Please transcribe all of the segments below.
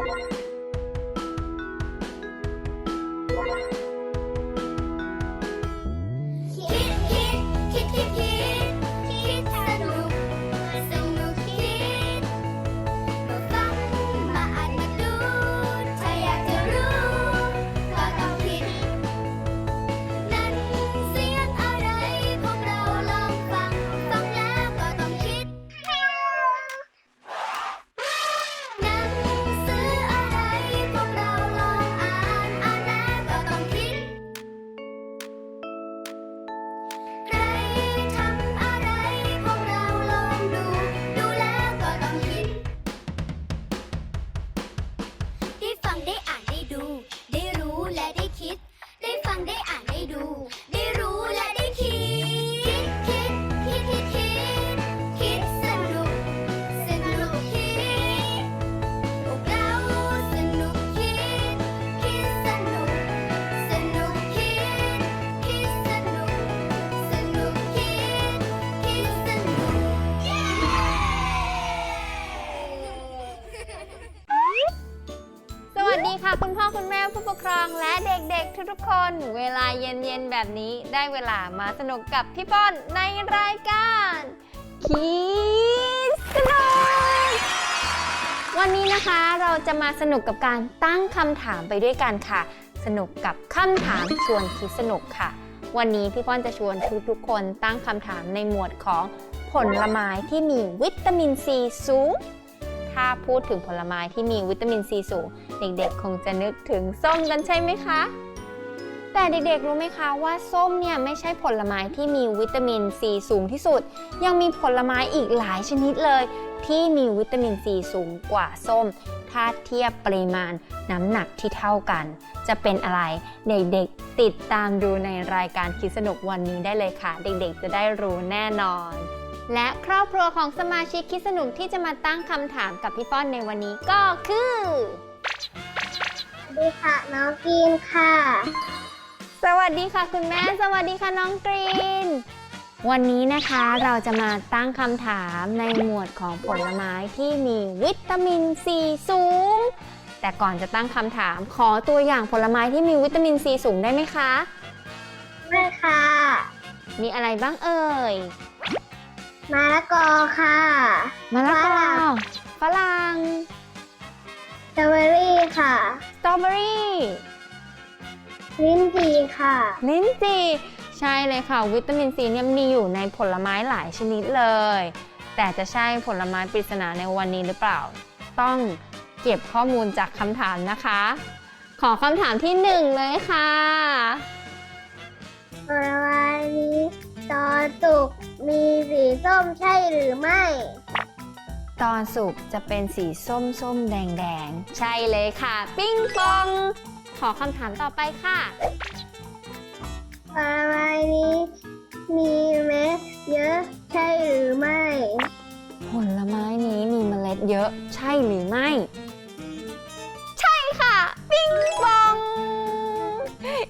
คิ นเวลาเย็นๆแบบนี้ได้เวลามาสนุกกับพี่ป้อนในรายการคีสนุกวันนี้นะคะเราจะมาสนุกกับการตั้งคำถามไปด้วยกันค่ะ สนุกกับคำถามชวนคิดสนุกค่ะ วันนี้พี่ป้อนจะชวนทุกๆคนตั้งคำถามในหมวดของผลไม้ที่มีวิตามินซีสูง ถ้าพูดถึงผลไม้ที่มีวิตามินซีสูง เด็กๆ คงจะนึกถึงส้มกันใช่ไหมคะ แต่เด็กๆ รู้ไหมคะว่าส้มเนี่ยไม่ใช่ผลไม้ที่มีวิตามินซีสูงที่สุด ยังมีผลไม้อีกหลายชนิดเลย ที่มีวิตามินซีสูงกว่าส้ม ถ้าเทียบปริมาณน้ำหนักที่เท่ากัน จะเป็นอะไรเด็กๆติดตามดูในรายการคิดสนุกวันนี้ได้เลยค่ะ เด็กๆ จะได้รู้แน่นอน และครอบครัวของสมาชิกคิดสนุกที่จะมาตั้งคำถามกับพี่ป้อนในวันนี้ก็คือสวัสดีค่ะ น้องกินค่ะ สวัสดีค่ะคุณแม่ สวัสดีค่ะน้องกรีน วันนี้นะคะเราจะมาตั้งคำถามในหมวดของผลไม้ที่มีวิตามินซีสูง แต่ก่อนจะตั้งคำถามขอตัวอย่างผลไม้ที่มีวิตามินซีสูงได้ไหมคะแม่ค่ะ มีอะไรบ้างเอ่ย มะละกอค่ะมะละกฝรั่องฝรั่งสตรอเบอรี่ค่ะ สตรอเบอรี่ ลิ้นจี่ค่ะ ลิ้นจี่ใช่เลยค่ะ วิตามินซีเนี่ยมีอยู่ในผลไม้หลายชนิดเลย แต่จะใช่ผลไม้ปริศนาในวันนี้หรือเปล่า ต้องเก็บข้อมูลจากคำถามนะคะ ขอคำถามที่หนึ่งเลยค่ะผลไม้นี้ตอนสุกมีสีส้มใช่หรือไม่ ตอนสุกจะเป็นสีส้มส้มแดงแดงๆใช่เลยค่ะ ปิ้งปอง ขอคำถามต่อไปค่ะผลไม้นี้มีเม็ดเยอะใช่หรือไม่ ผลไม้นี้มีเมล็ดเยอะใช่หรือไม่ ใช่ค่ะ ปิ้งปอง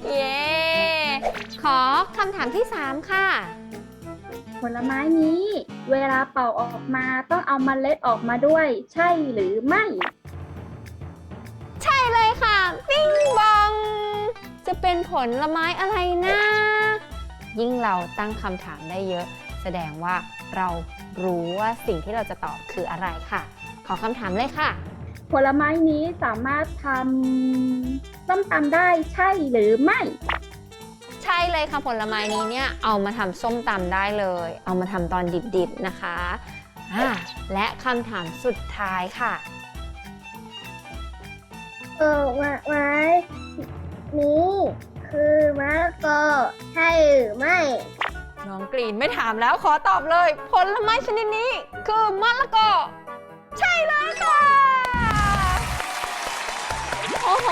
เย้ขอคำถามที่ 3 ค่ะ ผลไม้นี้ เวลาเป่าออกมาต้องเอามาเมล็ดออกมาด้วย ใช่หรือไม่ ใช่เลยค่ะ ปิ้งปองจะ เป็นผลไม้อะไรนะ ยิ่งเราตั้งคำถามได้เยอะ แสดงว่าเรารู้ว่าสิ่งที่เราจะตอบคืออะไรค่ะ ขอคำถามเลยค่ะ ผลไม้นี้สามารถทำส้มตำได้ใช่หรือไม่ ใช่เลยค่ะผลไม้นี้เนี่ยเอามาทำส้มตำได้เลย เอามาทำตอนดิบๆนะคะอ่าและคำถามสุดท้ายค่ะ เออไม้ไม้ นี้คือมะละกอใช่หรือไม่ น้องกรีนไม่ถามแล้วขอตอบเลย ผลไม้ชนิดนี้คือมะละกอ ใช่เลยค่ะ โอ้โห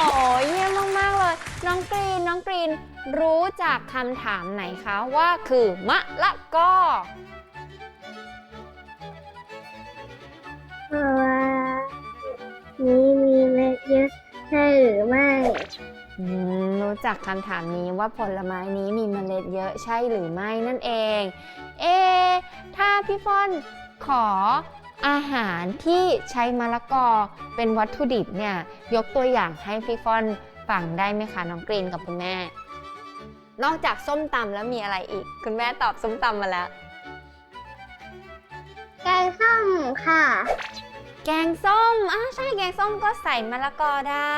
เยี่ยมมาก ๆ เลย น้องกรีน น้องกรีนรู้จากคำถามไหนคะว่าคือมะละกอเพราะว่านี้มีเม็ดเยอะใช่หรือไม่อืม รู้จักคำถามนี้ว่าผลไม้นี้มีเมล็ดเยอะใช่หรือไม่นั่นเอง เอะถ้าพี่ฟอนขออาหารที่ใช้มะละกอเป็นวัตถุดิบเนี่ย ยกตัวอย่างให้พี่ฟอนฟังได้ไหมคะน้องกรีนกับคุณแม่ นอกจากส้มตำแล้วมีอะไรอีก คุณแม่ตอบส้มตำมาแล้ว แกงส้มค่ะ แกงส้มอ่าใช่แกงส้มก็ใส่มะละกอได้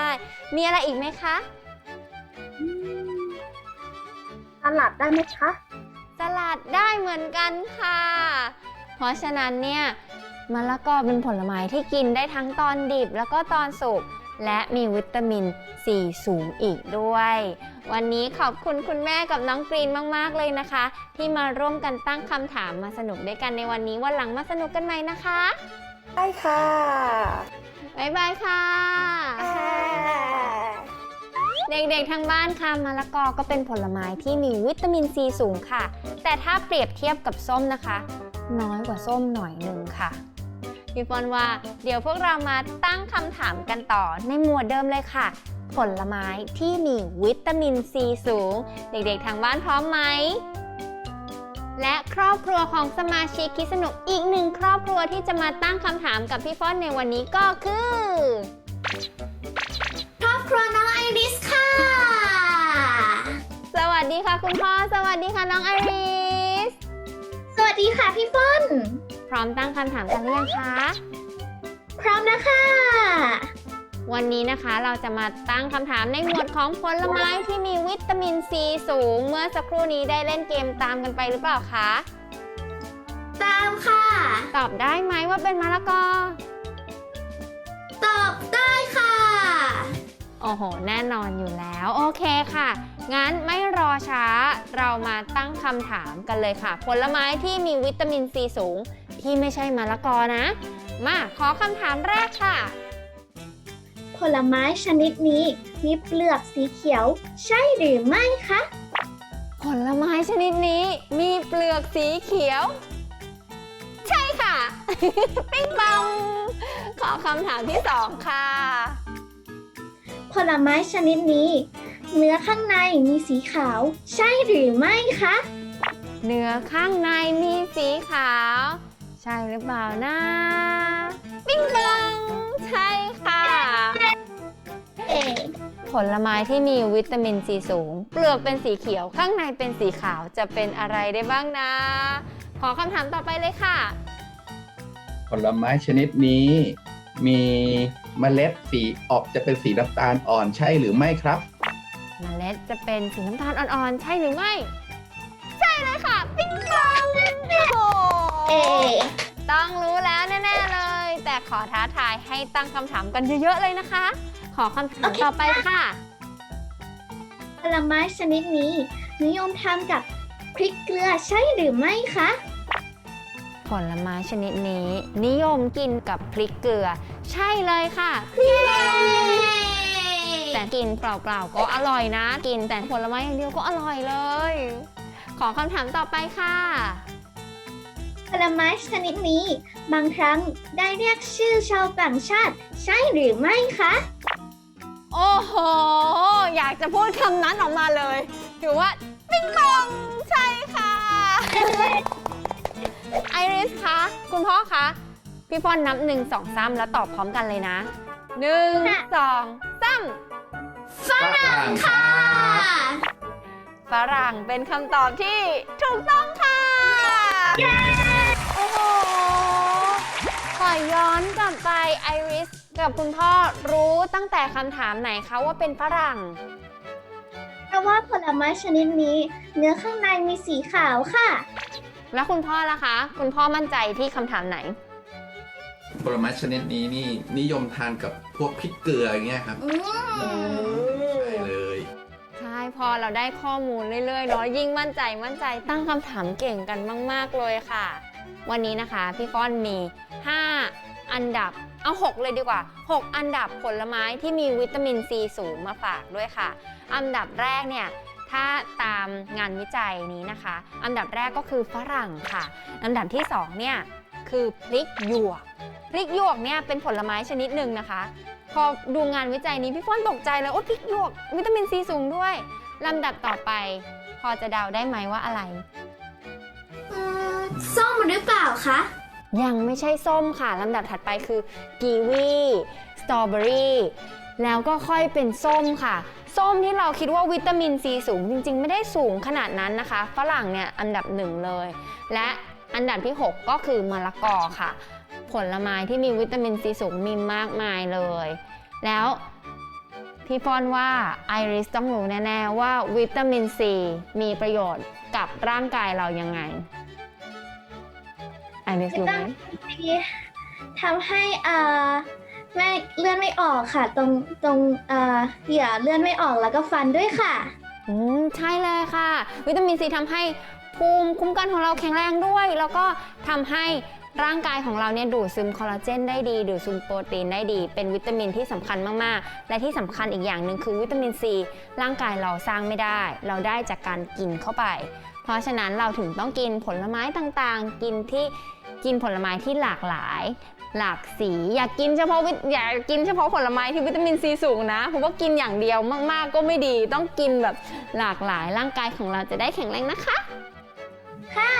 มีอะไรอีกไหมคะ สลัดได้ไหมคะ สลัดได้เหมือนกันค่ะ เพราะฉะนั้นเนี่ยมะละกอเป็นผลไม้ที่กินได้ทั้งตอนดิบแล้วก็ตอนสุกและมีวิตามินซีสูงอีกด้วย วันนี้ขอบคุณคุณแม่กับน้องกรีนมาก ๆ เลยนะคะ ที่มาร่วมกันตั้งคำถามมาสนุกด้วยกันในวันนี้วันหลังมาสนุกกันใหม่นะคะได้ค่ะ บ๊ายบายค่ะ เด็กๆ ทางบ้านค่ะมะละกอก็เป็นผลไม้ที่มีวิตามินซีสูงค่ะ แต่ถ้าเปรียบเทียบกับส้มนะคะ น้อยกว่าส้มหน่อยหนึ่งค่ะพี่ฟอนว่าเดี๋ยวพวกเรามาตั้งคำถามกันต่อในหมวดเดิมเลยค่ะ ผลไม้ที่มีวิตามินซีสูง เด็กๆ ทางบ้านพร้อมไหม และครอบครัวของสมาชิกคิดสนุกอีกหนึ่งครอบครัวที่จะมาตั้งคำถามกับพี่ฟอนในวันนี้ก็คือ ครอบครัวน้องไอริสค่ะส วัสดีค่ะคุณพ่อ สวัสดีค่ะน้องไอริส สวัสดีค่ะพี่ฟ้นพร้อมตั้งคำถามกันหรือยังคะ พร้อมนะคะ วันนี้นะคะเราจะมาตั้งคำถามในหมวดของผลไม้ที่มีวิตามินซีสูง เมื่อสักครู่นี้ได้เล่นเกมตามกันไปหรือเปล่าคะ ตามค่ะ ตอบได้ไหมว่าเป็นมะละกอ ตอบได้ค่ะ โอ้โห แน่นอนอยู่แล้ว โอเคค่ะ งั้นไม่รอ ช้า เรามาตั้งคำถามกันเลยค่ะ ผลไม้ที่มีวิตามินซีสูงที่ไม่ใช่มะละกอนะ มาขอคำถามแรกค่ะ ผลไม้ชนิดนี้มีเปลือกสีเขียว ใช่หรือไม่คะ ผลไม้ชนิดนี้มีเปลือกสีเขียว ใช่ค่ะ ปิ๊งปองขอคำถามที่สองค่ะ ผลไม้ชนิดนี้ เนื้อข้างในมีสีขาว ใช่หรือไม่คะ เนื้อข้างในมีสีขาว ใช่หรือเปล่านะปิ๊งปองใช่ค่ะ เอ๋ผลไม้ที่มีวิตามินซีสูง เปลือกเป็นสีเขียวข้างในเป็นสีขาวจะเป็นอะไรได้บ้างนะ ขอคำถามต่อไปเลยค่ะ ผลไม้ชนิดนี้ มีเมล็ดสีออกจะเป็นสีน้ำตาลอ่อนใช่หรือไม่ครับ เมล็ดจะเป็นสีน้ำตาลอ่อนๆ ใช่หรือไม่ ใช่เลยค่ะ ปิ๊งปองโอ้โหเอ๋ต้องรู้แล้วแน่ๆเลย แต่ขอท้าทายให้ตั้งคำถามกันเยอะๆเลยนะคะ ขอคำถามต่อไปค่ะ ผลไม้ชนิดนี้นิยมทำกับพริกเกลือใช่หรือไม่คะ ผลไม้ชนิดนี้ นิยมกินกับพริกเกลือ ใช่เลยค่ะ แต่กินเปล่าๆก็อร่อยนะ กินแต่ผลไม้อย่างเดียวก็อร่อยเลย ขอคำถามต่อไปค่ะ ผลไม้ชนิดนี้ บางครั้งได้เรียกชื่อชาวต่างชาติ ใช่หรือไม่คะ โอ้โห อยากจะพูดคำนั้นออกมาเลยถือว่าปิ๊งปองใช่ค่ะ ไอริสคะคุณพ่อคะพี่ฟอนนับหนึ่งสองสามแล้วตอบพร้อมกันเลยนะหนึ่งค่ะสองสาม ฝรั่งค่ะ ฝรั่งเป็นคำตอบที่ถูกต้องค่ะ โอ้โห ขอย้อนกลับไปไอริสกับคุณพ่อรู้ตั้งแต่คำถามไหนคะว่าเป็นฝรั่ง เพราะว่าผลไม้ชนิดนี้ เนื้อข้างในมีสีขาวค่ะ แล้วคุณพ่อล่ะคะ คุณพ่อมั่นใจที่คำถามไหน ผลไม้ชนิดนี้นี่นิยมทานกับพวกพริกเกลืออย่างเงี้ยครับใช่เลย ใช่พอเราได้ข้อมูลเรื่อยๆเนาะยิ่งมั่นใจมั่นใจตั้งคำถามเก่งกันมาก ๆ เลยค่ะ วันนี้นะคะ พี่ฟ้อนมี 5 อันดับเอา 6 เลยดีกว่า 6 อันดับผลไม้ที่มีวิตามินซีสูงมาฝากด้วยค่ะ อันดับแรกเนี่ยถ้าตามงานวิจัยนี้นะคะ อันดับแรกก็คือฝรั่งค่ะ อันดับที่สองเนี่ย คือพริกหยวก พริกหยวกเนี่ยเป็นผลไม้ชนิดหนึ่งนะคะ พอดูงานวิจัยนี้พี่ฟ้อนตกใจเลยโอ้พริกหยวกวิตามินซีสูงด้วยลำดับต่อไป พอจะเดาได้ไหมว่าอะไร ส้มหรือเปล่าคะ ยังไม่ใช่ส้มค่ะลำดับถัดไปคือกีวีสตรอเบอรี่แล้วก็ค่อยเป็นส้มค่ะ ส้มที่เราคิดว่าวิตามินซีสูงจริงๆ ไม่ได้สูงขนาดนั้นนะคะ ฝรั่งเนี่ยอันดับหนึ่งเลย และ อันดับที่ 6 ก็คือมะละกอค่ะ ผลไม้ที่มีวิตามินซีสูงมีมากมายเลย แล้วพี่ฟอนว่าไอริสต้องรู้แน่ ๆ ว่าวิตามินซีมีประโยชน์กับร่างกายเรายังไงไอริสรู้ไหมทำให้อ่าไม่เลื่อนไม่ออกค่ะ ตรงตรงอ่าเหยื่อเลื่อนไม่ออกแล้วก็ฟันด้วยค่ะ อืมใช่เลยค่ะ วิตามินซีทำให้ ภูมิคุ้มกันของเราแข็งแรงด้วย แล้วก็ทำให้ร่างกายของเราเนี่ยดูดซึมคอลลาเจนได้ดี ดูดซึมโปรตีนได้ดี เป็นวิตามินที่สำคัญมาก ๆ และที่สำคัญอีกอย่างหนึ่งคือวิตามินซีร่างกายเราสร้างไม่ได้ เราได้จากการกินเข้าไป เพราะฉะนั้นเราถึงต้องกินผลไม้ต่างๆ กินที่กินผลไม้ที่หลากหลาย หลากสีอยากกินเฉพาะอยากกินเฉพาะผลไม้ที่วิตามินซีสูงนะเพราะว่ากินอย่างเดียวมากๆ ก็ไม่ดี ต้องกินแบบหลากหลายร่างกายของเราจะได้แข็งแรงนะคะ ค่ะ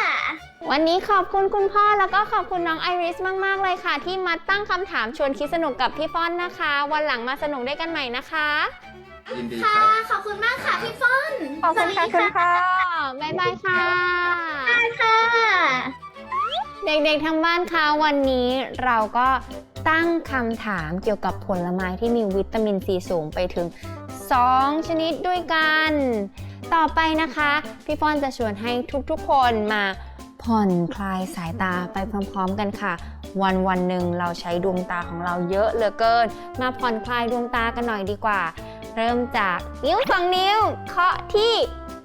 วันนี้ขอบคุณคุณพ่อแล้วก็ขอบคุณน้องไอริสมาก ๆ เลยค่ะ ที่มาตั้งคำถามชวนคิดสนุกกับพี่ฟ้อนนะคะ วันหลังมาสนุกด้วยกันใหม่นะคะ ยินดีคค่ะ รับ ขอบคุณมากค่ะพี่ฟ้อนขอบคุณค่ะสคุวัณสดีพ่อบ๊ายบายค่ะค่ะ เด็กๆทางบ้านคะวันนี้เราก็ตั้งคำถามเกี่ยวกับผลไม้ที่มีวิตามินซีสูงไปถึง 2 ชนิดด้วยกัน ต่อไปนะคะ พี่ฟอนจะชวนให้ทุกๆคนมาผ่อนคลายสายตาไปพร้อมๆกันค่ะ วันวันหนึ่งเราใช้ดวงตาของเราเยอะเหลือเกิน มาผ่อนคลายดวงตากันหน่อยดีกว่า เริ่มจากนิ้วสองนิ้วเคาะที่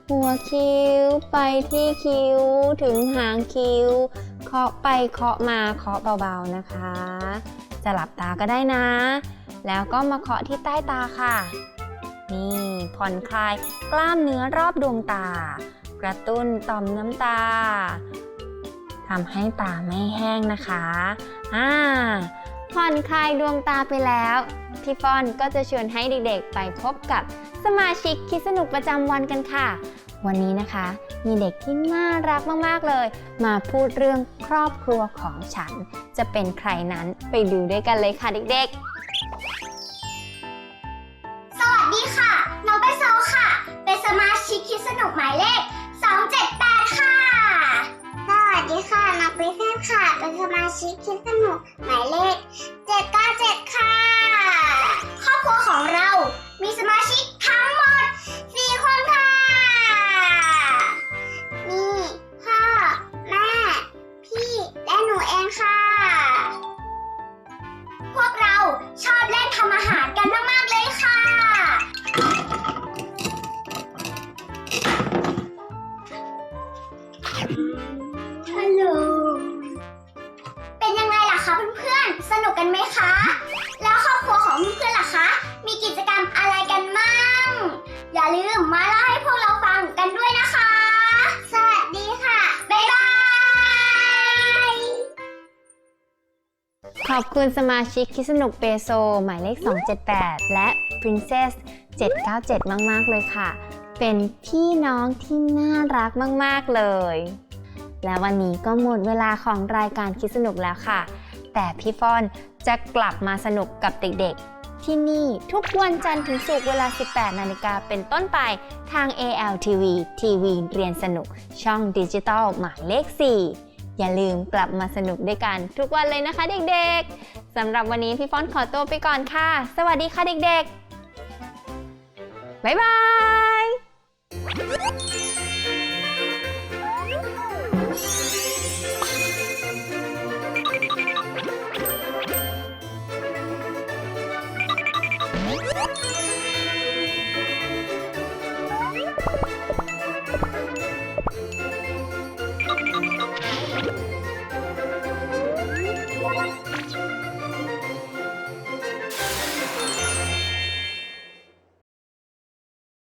หัวคิ้วไปที่คิ้วถึงหางคิ้ว เคาะไปเคาะมาเคาะเบาๆนะคะ จะหลับตาก็ได้นะ แล้วก็มาเคาะที่ใต้ตาค่ะ นี่ผ่อนคลายกล้ามเนื้อรอบดวงตา กระตุ้นต่อมน้ำตาทำให้ตาไม่แห้งนะคะอ่าผ่อนคลายดวงตาไปแล้ว พี่ฟอนก็จะชวนให้เด็กๆ ไปพบกับสมาชิกคิดสนุกประจำวันกันค่ะ วันนี้นะคะ มีเด็กที่น่ารักมากๆเลย มาพูดเรื่องครอบครัวของฉัน จะเป็นใครนั้นไปดูด้วยกันเลยค่ะเด็กๆ ดีค่ะ น้องใบโซค่ะ เป็นสมาชิกคิดสนุกหมายเลข 278 ค่ะ สวัสดีค่ะ น้องปริเซนค่ะ เป็นสมาชิกคิดสนุกหมายเลข 797 ค่ะ กันไหมคะ แล้วครอบครัวของเพื่อนๆล่ะคะ มีกิจกรรมอะไรกันมั่ง อย่าลืมมาเล่าให้พวกเราฟังกันด้วยนะคะ สวัสดีค่ะ บ๊ายบาย ขอบคุณสมาชิกคิดสนุกเปโซ หมายเลข 278 และ Princess 797 มาก ๆ เลยค่ะ เป็นพี่น้องที่น่ารักมาก ๆ เลย และวันนี้ก็หมดเวลาของรายการคิดสนุกแล้วค่ะ แต่พี่ฟอนจะกลับมาสนุกกับเด็กๆ ที่นี่ทุกวันจันทร์ถึงศุกร์เวลา 18 นาฬิกาเป็นต้นไปทาง ALTV ทีวีเรียนสนุกช่องดิจิตอลหมายเลข 4 อย่าลืมกลับมาสนุกด้วยกันทุกวันเลยนะคะเด็กๆสำหรับวันนี้พี่ฟอนขอตัวไปก่อนค่ะ สวัสดีค่ะเด็กๆ บ๊ายบาย